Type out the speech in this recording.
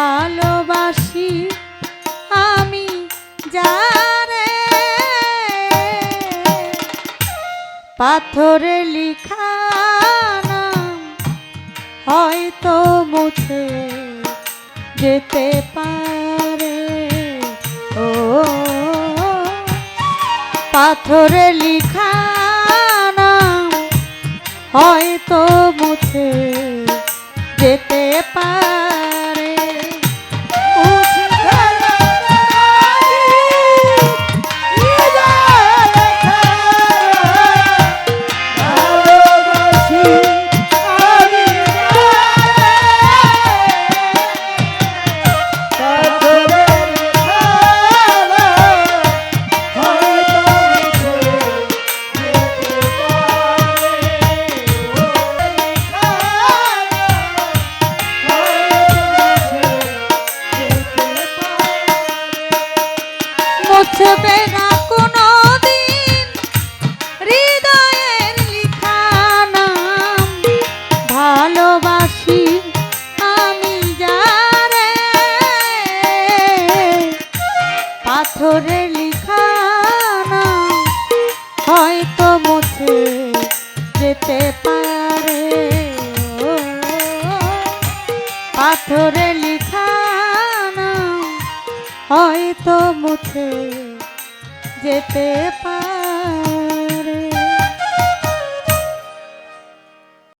ভালোবাসি আমি যারে পাথরে লিখা হয়তো মুছে যেতে পারে। ও, পাথরে লিখা হয়তো মুছে যেতে পারে। মুছবে না কোনো দিন হৃদয়ের ভালোবাসি আমি যারে। পাথরে লিখা হয়তো মুছে যেতে পারে। পাথরে হয়তো মুছে যেতে পারে।